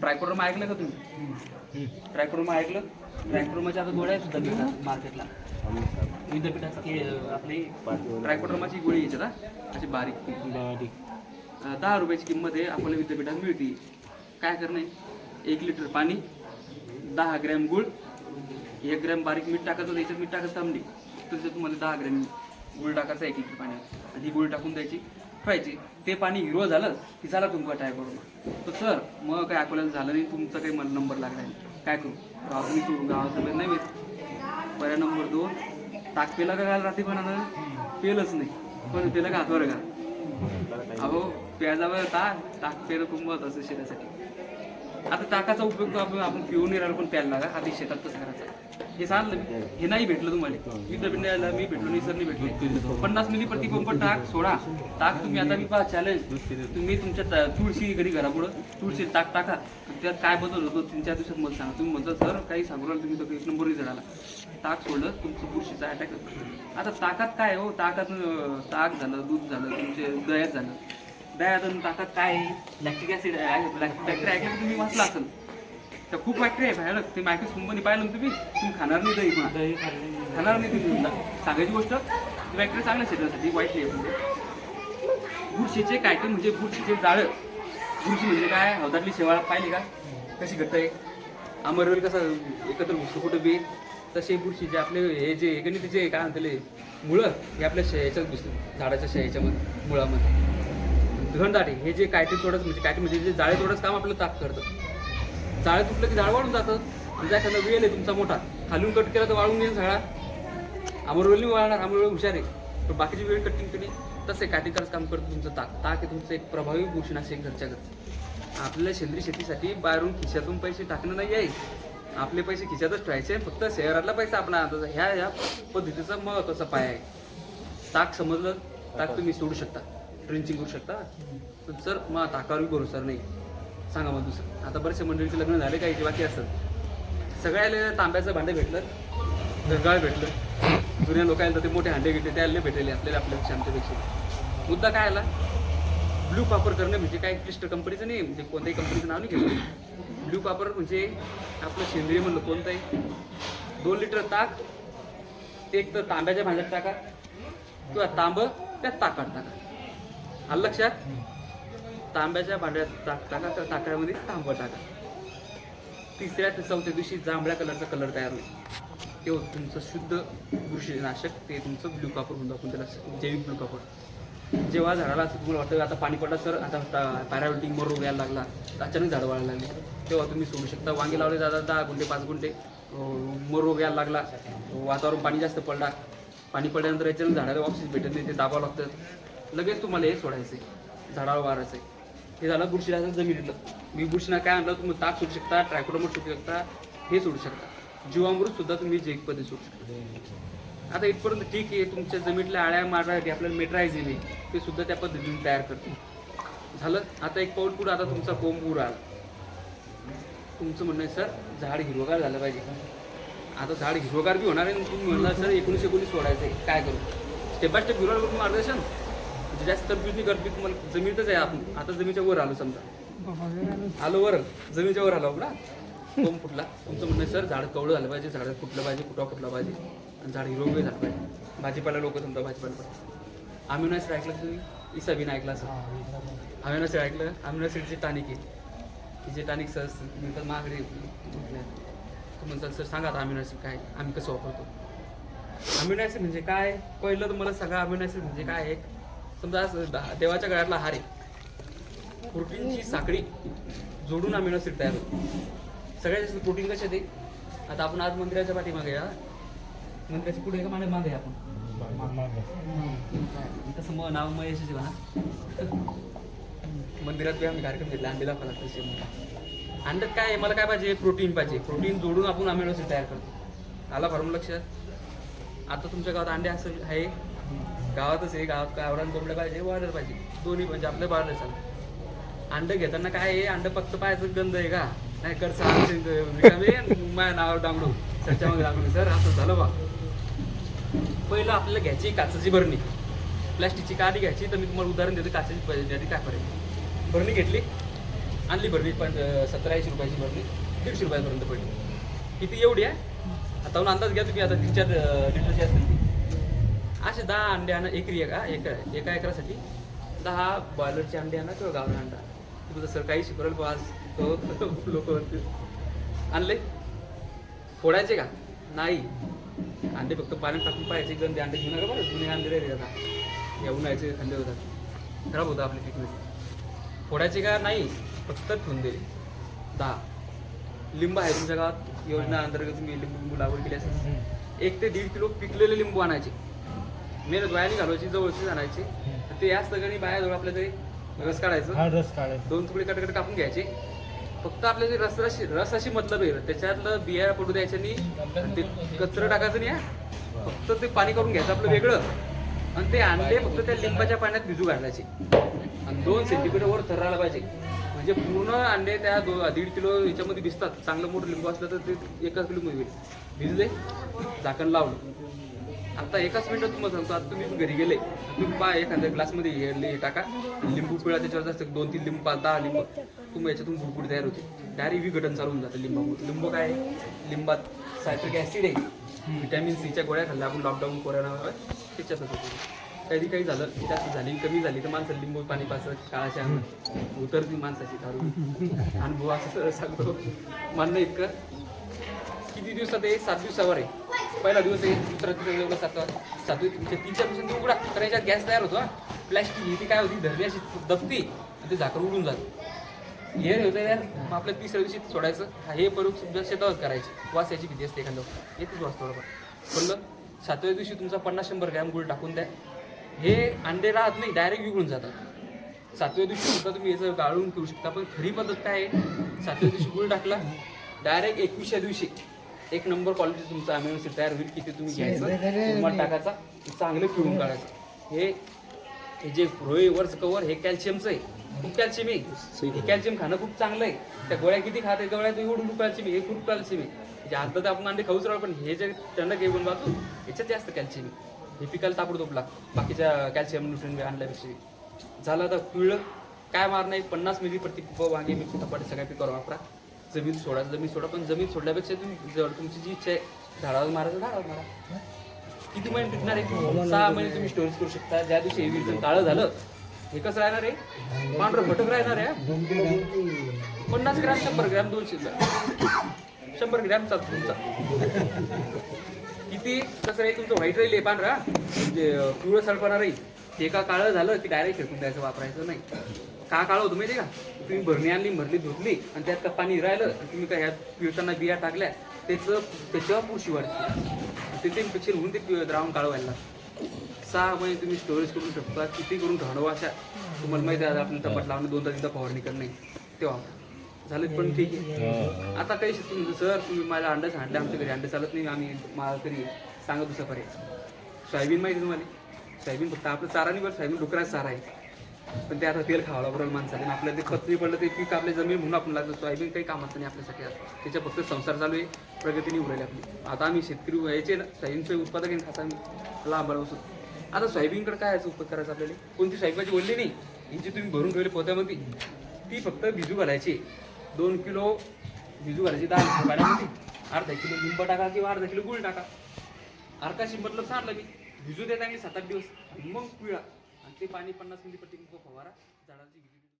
Trichoderma ऐकलं का तुम्ही? ट्रायकोडर्मा ऐकलं? ट्रायकोडर्माच्या आता गोळ्या सुद्धा मिळतात मार्केटला विद्यापीठाचा आपली ट्रायकोडर्माची गोळी यायची ना अशी बारीक. दहा रुपयाची किंमत आहे आपल्याला विद्यापीठात मिळते. काय करणे एक लिटर पाणी दहा ग्रॅम गुळ एक ग्रॅम बारीक मीठ टाकायचं त्याच्यात मीठ टाकायचं तांबडी. त्याच्यात तुम्हाला दहा ग्रॅम गुळ टाकायचा एक लिटर पाण्यात. आणि ही गुळ टाकून द्यायची. ठेवायची ते पाणी हिरवं झालं की झाला तुमचा ट्राय करून तर सर मग काय अकोल्याला झालं नाही तुमचा काही मला नंबर लागला नाही. काय करू? गाव तुम्ही सोडून गावात नाही येत. पर्याय नंबर दोन ताक पेला का घाल रात्री पण पेलच नाही. पण पेला का हातवर घाल? अहो प्याजावर ताक ताक पेलं खूप असं शेतासाठी. आता ताकाचा उपयोग आपण आपण पिऊन नाही राहिलो पण प्यायला लागा. आधी शेतात कसं करायचं. हे सांगलं मी. हे नाही भेटलं तुम्हाला. विद्यापीठाला मी भेटलो नाही सर नाही भेटले. पन्नास मिली प्रति पंप टाक सोडा. ताक तुम्ही. आता मी पहा चॅलेंज तुम्ही तुमच्या तुळशी घरी घरापुढं तुळशी ताक टाका. त्यात काय बदल होतो तीन चार दिवसात मला सांगा. तुम्ही म्हणता सर काही सांगू राहिलं तुम्ही तर एक नंबर नाही झाला ताक सोडलं. तुमचं बुरशीचा अटॅक आता ताकात काय हो? ताकात ताक झालं दूध झालं तुमचे दह्यात झालं. दह्यात आणि ताकात काय लॅक्टिक ऍसिड बॅक्टेरिया तुम्ही वाचला असेल? तर खूप बॅक्टेरिया आहे भयानक. ते मायक्रोस कंपनी पाहिलं ना तुम्ही तुम्ही खाणार नाही दही पण. दही खाणार नाही तुम्ही सांगायची गोष्ट ती बॅक्टेरिया चांगल्या शरीरासाठी वाईट नाही आहे म्हणजे. बुरशीचे काय ते म्हणजे बुरशीचे जाळं. बुरशी म्हणजे काय? हौदातली शेवाळ पाहिली का? कशी घट्ट आहे? अमरवेल कसं एकत्र घुसतो कुठं बी. तसे बुरशीचे आपले हे जे गणितीचे काय म्हणते मुळं हे आपल्या शेयाच्यात घुसतात झाडाच्या शेयाच्यामध्ये मुळामध्ये. घनदाटे हे जे कायटे तोडच म्हणजे कायटे म्हणजे जे जाळे तोडच काम आपलं ताक करतं. जाळं तुटलं की झाड वाढून जातं. म्हणजे एखादा वेल आहे तुमचा मोठा खालून कट केला तर वाळून येईल सगळा. अमरवेल नाही वाळणार अमरवेल हुशार आहे. पण बाकीची वेळ कटिंग केली तसे काटेकारच काम करतं तुमचं ताक. ताक हे तुमचं एक प्रभावी भूषणाशे घरच्या घरचं. आपल्याला सेंद्रिय शेतीसाठी बाहेरून खिशातून पैसे टाकणं नाही आहे. आपले पैसे खिशातच ठेवायचे फक्त शहरातला पैसा आपला आता ह्या ह्या पद्धतीचा महत्त्वाचा पाय आहे. ताक समजलं ताक तुम्ही सोडू शकता. ड्रिंचिंग करू शकता. पण सर मग ताकावर भरोसा नाही सांगा मग दुसरं. आता बरेचसे मंडळीचे लग्न झाले काही जे बाकी असतात. सगळ्याला तांब्याचं भांडे भेटलं गरगाळ भेटलं. जुन्या लोकांना ते मोठे हांडे घेतले त्याला भेटले आपल्याला आपल्या आमच्यापेक्षा मुद्दा काय आला? ब्लू कॉपर करणं म्हणजे काय? क्लिष्ट कंपनीचं नाही म्हणजे कोणत्याही कंपनीचं नाव नाही घेतलं. ब्लू कॉपर म्हणजे आपलं सेंद्रिय म्हणलं कोणतंही. दोन लिटर ताक ते एक तर तांब्याच्या भांड्यात टाका. किंवा तांब त्यात ताकात टाका. आलं लक्षात? तांब्याच्या भांड्यात टाक टाका तर ताकामध्ये तांबं टाका. तिसऱ्या ते चौथ्या दिवशी जांभळ्या कलरचा कलर तयार होईल. तेव्हा तुमचं शुद्ध बुरशीनाशक ते तुमचं ब्लू कापूर म्हणतो आपण त्याला जैविक ब्लू कापूर जेव्हा झाडाला असं तुम्हाला वाटतं आता पाणी पडला सर आता पॅरालिटिक मर रोग यायला लागला अचानक झाडं वाढायला लागली. तेव्हा तुम्ही सोडू शकता. वांगे लावले जातात दहा गुंठे पाच गुंठे. अं, मर रोग यायला लागला वातावरण पाणी जास्त पडला. पाणी पडल्यानंतर याच्यानं झाडाला ऑक्सिजन भेटत नाही ते दाबावं लागतं. लगेच तुम्हाला हे सोडायचं आहे झाडावर वारायचं आहे हे झालं बुरशीला जमिनीतलं मी बुरशीना काय म्हणलं तुम्ही ताक सोडू शकता ट्रायकोडोमर सोडू शकता हे सोडू शकता. जीवामृत सुद्धा तुम्ही जैविक पद्धती सोडू शकता. आता इथपर्यंत ठीक आहे तुमच्या जमिनीतल्या आळ्या मारण्यासाठी आपल्याला मेट्रायझिन आहे. ते सुद्धा त्या पद्धतीने तयार करते. झालं? आता एक पाऊल पुढं आता तुमचा कोंबूर आला. तुमचं म्हणणं आहे सर झाड हिरवगार झालं पाहिजे. आता झाड हिरवगार बी होणार आहे आणि तुम्ही म्हणणार सर एकोणीसशे एकोणीस सोडायचं आहे काय करू? स्टेप बाय स्टेप घेऊन मार्गदर्शन. म्हणजे जास्त तरबीज नाही करत तुम्हाला जमिनीतच आहे आपण. आता जमिनीच्या वर आलो समजा. आलो. वर. जमिनीच्या वर आलो ना कोंब फुटला. तुमचं म्हणणं सर झाड कवळं झालं पाहिजे झाड फुटलं पाहिजे कुठं फुटलं पाहिजे. आणि झाड हिरवं झालं पाहिजे भाजीपाला लोक समजा भाजीपाला आम्ही नाही ऐकलं तुम्ही? इसाबीन ऐकलं असं. आम्ही नसेल ऐकलं? आम्ही नसेलची टानिक आहे. की जे टानिक सर नंतर महागडे तर म्हणतात सर सांगा आता आम्ही काय आम्ही कसं वापरतो? ॲसिड म्हणजे काय? पहिलं तर मला सांगा म्हणजे काय आहे? समजा असं दा- देवाच्या गळ्यातला हार आहे. प्रोटीनची साखळी जोडून आम्ही नसेल तयार होतो. सगळ्यात जास्त प्रोटीन कसे ते आता आपण आज मंदिराच्या पाठीमागे या. मंदिराच्या पुढे का मागे मागे आपण. तसं मग नाव महेश म्हणा मंदिरात बी आम्ही कार्यक्रम घेतला अंडे दाखवा तसे अंड्यात काय आहे? मला काय पाहिजे? प्रोटीन पाहिजे. प्रोटीन जोडून आपण अमिनो ॲसिड तयार करतो. आला फॉर्म लक्षात? आता तुमच्या गावात अंडे असं आहे? गावातच आहे गावात काय आवडा कोंबड्या पाहिजे वाढलं पाहिजे. दोन्ही म्हणजे आपल्या बाहेर सांग. अंडं घेताना काय आहे अंड फक्त पाहायचं गंध आहे का? नाही कर म्हणजे माझ्या नाव डांगडू मग डांगडू सर असं झालं बा. पहिलं आपल्याला घ्यायची काचाची भरणी. प्लॅस्टिकची काडी घ्यायची तर मी तुम्हाला उदाहरण देतो काचाची प- यादी काय करायची भरणी घेतली. आणली भरणी पण सतरा ऐंशी रुपयाची भरणी. दीडशे रुपयापर्यंत पडली. किती एवढी आहे? आता अंदाज घ्या तुम्ही आता तीन चार लिटरची असतील ती. असे दहा अंडे आणा एकरी एका एका एका एकरासाठी दहा बॉयलरचे अंडे आणा किंवा गावरा अंडा तुझं सर काही शिकवलं बा आज? तो लोक आणले? फोडायचे का? नाही. अंडे फक्त पाण्यात टाकून पाहायचे. गंदे अंडे घेऊ नका बरं. जुने अंडे राहिले आता. या उन्हाळ्याचे थंड होतात. खराब होतं आपले पिकनिक फोडायचे का? नाही. फक्त ठेवून दिले दहा. लिंब आहे तुमच्या गावात. योजना अंतर्गत तुम्ही लिंबू लिंबू लागवड केली असेल. एक ते दीड किलो पिकलेले लिंबू आणायचे. मेहनत बायानी घालवायची जवळची आणायची. ते याच ठिकाणी बाया आपल्या तरी रस काढायचं. हा रस काढायचा. दोन तुकडे कटकट कापून घ्यायचे. फक्त आपल्या रस रस रसाशी मतलब आहे. त्याच्यातलं बिया पडू द्यायचं नाही. आणि ते कचरं टाकायचं नाही हा. फक्त ते पाणी करून घ्यायचं आपलं वेगळं. आणि ते अंडे फक्त त्या लिंबाच्या पाण्यात भिजू घालायचे. आणि दोन सेंटीमीटर वर थरायला पाहिजे. म्हणजे पूर्ण अंडे त्या दो दीड किलो याच्यामध्ये भिजतात. चांगलं मोठं लिंबू असलं तर ते एका किलो मध्ये भिजले झाकण लावलं. आता एकाच मिनिटात तुम्हाला सांगतो आता तुम्ही घरी गेले तुम्ही पहा एखाद्या ग्लासमध्ये हे हे टाका लिंबू पिळा त्याच्यावर जास्त दोन तीन लिंबू पाच दहा लिंबू तुम्ही याच्यातून बुडबुड तयार होते. डायरेक्ट विघटन चालू होऊन जातं लिंबामुळे. लिंबू काय लिंबात सायट्रिक ॲसिड आहे. व्हिटॅमिन सीच्या गोळ्या खाल्ल्या आपण लॉकडाऊन कोरोना त्याच्यासाठी कधी काही झालं जास्त झाली कमी झाली तर माणसं लिंबू पाणी पास काळाच्या उतरती माणसाची दारू. अनुभव असं सांगतो. म्हणणं इतकं. किती दिवसात आहे? सात दिवसावर आहे. पहिला दिवस आहे दुसरा दिवस एवढं सात सात म्हणजे तीनच्या दिवसांनी उघडा. तर याच्यात गॅस तयार होतो प्लॅस्टिक ही ती काय होती? धरली अशी दबती आणि ते झाकण उडून जातं. हे होतं यार. मग आपल्या तिसऱ्या दिवशी सोडायचं. हे प्रयोग सुद्धा शेतावर करायचे. वास याची भीती असते एखादं. येतेच वास थोडंफार. म्हणलं सातव्या दिवशी तुमचा पन्नास शंभर ग्रॅम गुळ टाकून द्या. हे अंडे राहत नाही डायरेक्ट विघळून जातात. सातव्या दिवशी सुद्धा तुम्ही याचं गाळून ठेवू शकता. पण खरी पद्धत काय आहे? सातव्या दिवशी गुळ टाकला डायरेक्ट एकवीसच्या दिवशी. एक नंबर क्वालिटी तुमचा अमिनो ऍसिड तयार होईल किती तुम्ही घ्यायचं मध टाकायचा ते चांगलं पिळून काढायचं. हे हे जे रोय वरच कवर हे कॅल्शियमचं आहे. खूप कॅल्शियम आहे. हे कॅल्शियम खाणं खूप चांगलं आहे. त्या गोळ्या किती खाते गोळ्या एवढं खूप कॅल्शियम आहे हे खूप कॅल्शियम आहे. म्हणजे आता तर आपण अंडे खाऊच राहिलो पण हे जे टणक आहे बनवातो याच्यात जास्त कॅल्शियम आहे. हे पिकायला ताबडतोब लाग बाकीच्या कॅल्शियम न्यूट्रिन आणल्यापेक्षा. झालं आता पिळलं काय मार नाही पन्नास मिली प्रति वांगे टपाटे सगळ्या पिकावर वापरा. जमीन सोडा जमीन सोडा पण जमीन सोडल्यापेक्षा तुम्ही जवळ तुमची जी इच्छा आहे झाडावर मारायचं झाडावर मारा. किती महिने टिकणार आहे सहा महिने तुम्ही स्टोरेज करू शकता. ज्या दिवशी हे काळं झालं हे कसं राहणार आहे. पांढरं फटक राहणार आहे पन्नास ग्रॅम शंभर ग्रॅम दोनशे शंभर ग्रॅम चालतो तुमचा. किती? कसं आहे तुमचं व्हाईट राहील पांढरा म्हणजे पिवळं सडपणार राहील. ते का काळं झालं की डायरेक्ट फेकून द्यायचं वापरायचं नाही. का काळं होतं माहिती का? तुम्ही भरणी आणली भरली धुतली आणि त्यात का पाणी राहिलं आणि तुम्ही काय ह्या पिळताना बिया टाकल्या त्याचं त्याच्यावर पुरशी वाढते. ते इन्फेक्शन होऊन ते द्रावण लागतं. सहा महिने तुम्ही स्टोरेज करू शकता किती करून घाणवा अशा तुम्हाला माहिती आहे आपण टपाट लावणं दोन तास फवारणी करणे तेव्हा. झालं पण ठीक आहे. आता काही तुम्ही सर तुम्ही मला अंडे सांडले आमच्या घरी अंडे चालत नाही आम्ही मला तरी सांगत दुसरा पर्याय सोयाबीन माहिती तुम्हाला? सोयाबीन फक्त आपलं चारा नाही बरं सोयाबीन डुकराचा चारा आहे. पण ते आता तेल खावा लागलं माणसाने आणि आपल्याला ते पत्नी पडलं ते पीक आपल्या जमीन म्हणून आपण लागतं. सोयाबीन काही कामाचं नाही आपल्यासाठी आज त्याच्या फक्त संसार चालू आहे प्रगतीने नाही आपली. आता आम्ही शेतकरी व्हायचे ना सोयाबीनचे उत्पादक आहे खाता आम्ही लांब बसून. आता सोयाबीनकडे काय याचं उपयोग करायचं आपल्याला? कोणती सोयाबीनची बोलली नाही? ही जी तुम्ही भरून ठेवली पोत्यामध्ये. ती फक्त भिजू घालायची. दोन किलो भिजू घालायची दहा पाण्यामध्ये अर्धा किलो लिंब टाका किंवा अर्धा किलो गुळ टाका. अर्धा मतलब सांगलं मी भिजू देत मी सात आठ दिवस. मग पिळा. ते पाणी पन्नास मिली प्रति फवारा झाडाची